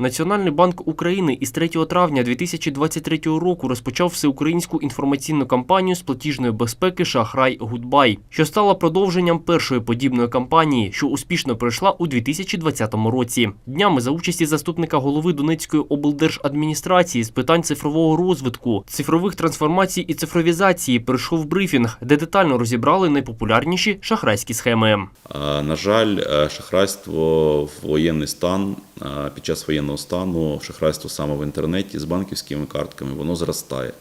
Національний банк України із 3 травня 2023 року розпочав всеукраїнську інформаційну кампанію з платіжної безпеки Шахрай Гудбай, що стала продовженням першої подібної кампанії, що успішно пройшла у 2020 році. Днями за участі заступника голови Донецької облдержадміністрації з питань цифрового розвитку, цифрових трансформацій і цифровізації прийшов брифінг, де детально розібрали найпопулярніші шахрайські схеми. На жаль, е, шахрайство в воєнний стан е, під час воєнного стану, шахрайство саме в інтернеті з банківськими картками, воно зростає.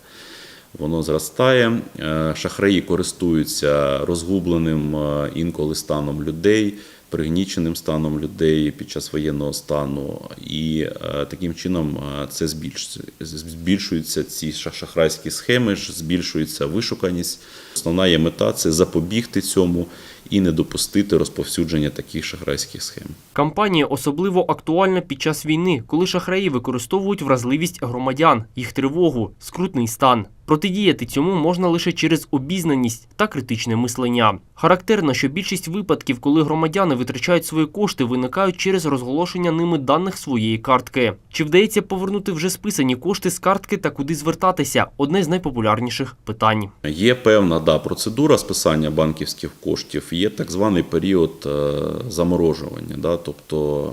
Воно зростає. Е, Шахраї користуються розгубленим е, інколи станом людей, пригніченим станом людей під час воєнного стану, і е, таким чином е, це збільшується. Збільшуються ці шахрайські схеми, збільшується вишуканість. Основна є мета це запобігти цьому і не допустити розповсюдження таких шахрайських схем. Кампанія особливо актуальна під час війни, коли шахраї використовують вразливість громадян, їх тривогу, скрутний стан. Протидіяти цьому можна лише через обізнаність та критичне мислення. Характерно, що більшість випадків, коли громадяни витрачають свої кошти, виникають через розголошення ними даних своєї картки. Чи вдається повернути вже списані кошти з картки та куди звертатися? Одне з найпопулярніших питань. Є певна да, процедура списання банківських коштів, є так званий період е, заморожування. Да, тобто,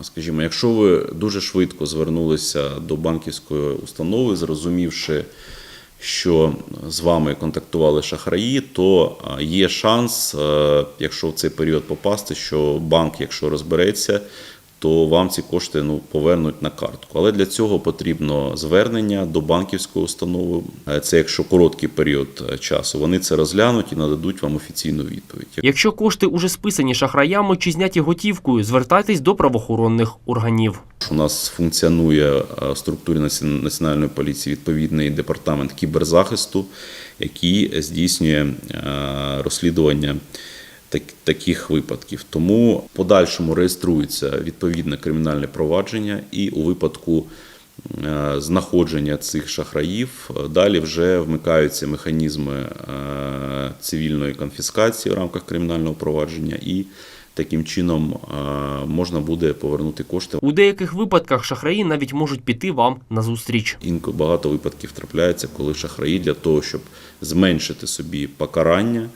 е, скажімо, якщо ви дуже швидко звернулися до банківської установи, зрозумівши, що з вами контактували шахраї, то є шанс, е, якщо в цей період попасти, що банк, якщо розбереться, то вам ці кошти ну, повернуть на картку. Але для цього потрібно звернення до банківської установи. Е, Це якщо короткий період е, часу. Вони це розглянуть і нададуть вам офіційну відповідь. Якщо кошти уже списані шахраями чи зняті готівкою, звертайтесь до правоохоронних органів. У нас функціонує е, в структурі національної поліції відповідний департамент кіберзахисту, який здійснює розслідування таких випадків. Тому в подальшому реєструється відповідне кримінальне провадження, і у випадку е, знаходження цих шахраїв е, далі вже вмикаються механізми е, цивільної конфіскації в рамках кримінального провадження і. Таким чином можна буде повернути кошти. У деяких випадках шахраї навіть можуть піти вам на зустріч. Інколи багато випадків трапляється, коли шахраї для того, щоб зменшити собі покарання,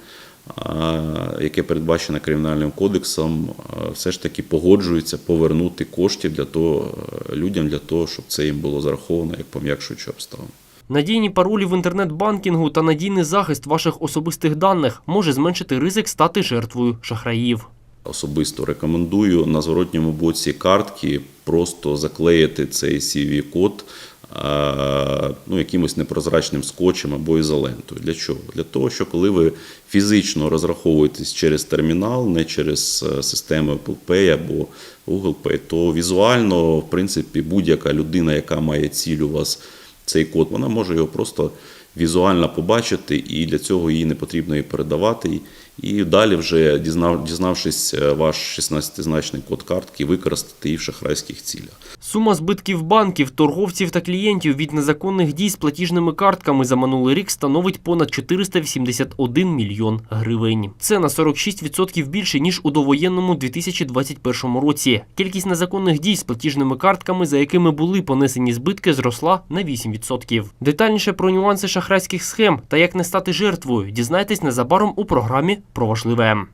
яке передбачено кримінальним кодексом, все ж таки погоджуються повернути коштів для того е, людям для того, щоб це їм було зараховано як пом'якшуюча обставина. Надійні паролі в інтернет-банкінгу та надійний захист ваших особистих даних може зменшити ризик стати жертвою шахраїв. Особисто рекомендую на зворотньому боці картки просто заклеїти цей CV-код е, ну, якимось непрозрачним скотчем або ізолентою. Для чого? Для того, що коли ви фізично розраховуєтесь через термінал, не через е, системи Apple Pay або Google Pay, то візуально, в принципі, будь-яка людина, яка має ціль у вас цей код, вона може його просто візуально побачити, і для цього їй не потрібно і передавати. І далі, вже дізнавшись е, ваш 16-значний код картки, використати її в шахрайських цілях. Сума збитків банків, торговців та клієнтів від незаконних дій з платіжними картками за минулий рік становить понад 481 мільйон гривень. Це на 46% більше ніж у довоєнному 2021 році. Кількість незаконних дій з платіжними картками, за якими були понесені збитки, зросла на 8%. Детальніше про нюанси шахрайських схем та як не стати жертвою, дізнайтесь незабаром у програмі про важливе.